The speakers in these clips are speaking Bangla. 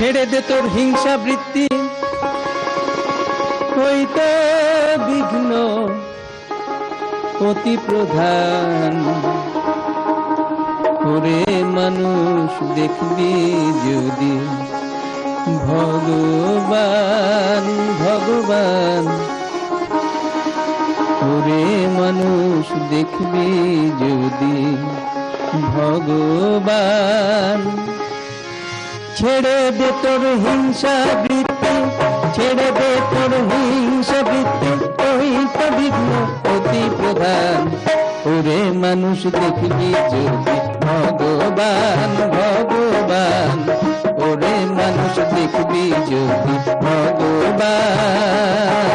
ছেড়ে দে তোর হিংসা বৃত্তি। হইতে বিঘ্ন অতি প্রধান করে মানুষ, দেখবি যদি ভগবান ভগবান। করে মানুষ, দেখবি যদি ভগবান। ছেড়ে দে তোর হিংসা বৃত্তি, ছেড়ে দে তোর হিংসা বৃত্তি, ওই তো অতি প্রধান ওরে মানুষ দেখবি যদি ভগবান ভগবান। ওরে মানুষ দেখবি যদি ভগবান।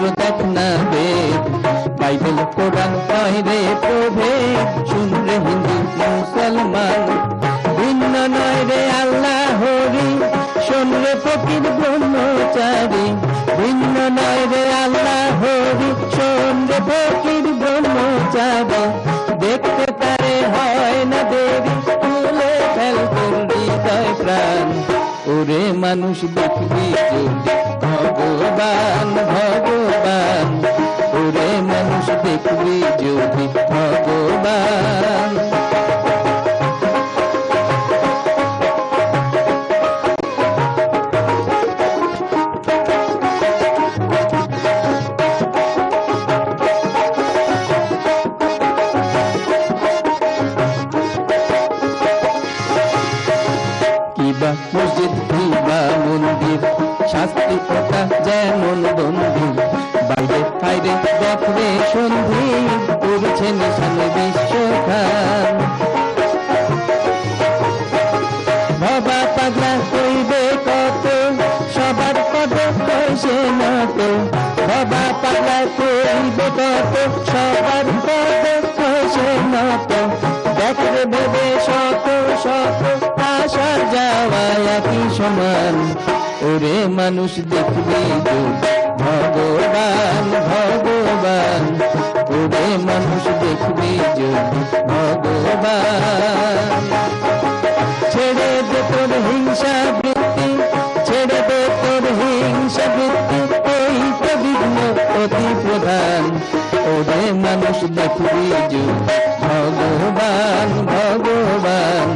শাস্ত্র বাইবেল কোরআন কয় রে প্রভেদ শুন হিন্দু, মুসলমান। ভিন্ন নয় রে আল্লাহ হরি শোন রে ফকির, ব্রহ্মচারী। ভিন্ন নয় রে আল্লাহ হরি শোন রে ফকির, ব্রহ্মচারী। দেখতে ওরে মানুষ দেখবি যদি ভগবান ভগবান। ওরে মানুষ দেখবি যদি ভগবান। শাস্তি কথা যেমন বন্ধু। বাইরে বাইরে দেখরে সন্ধি করছে নিশান বিশ্বখান বাবা পাগলা কইবে কত, সবার পদ কইছে নত বাবা পাগলা কইবে কত, সবার পদ কইছে নত দেখবে ভেবে শত শত আসার যাওয়া একই সমান। ওরে মানুষ দেখবি ভগবান ভগবান। ওরে মানুষ দেখবি ভগবান। ছেড়ে দে তোর হিংসা বৃত্তি, ছেড়ে দে তোর হিংসা বৃত্তি ওই তো বিঘ্ন অতি প্রধান। ওরে মানুষ দেখবি যে ভগবান ভগবান।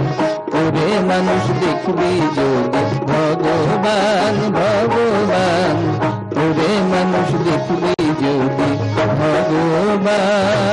ওরে মানুষ দেখবি যদি Baba.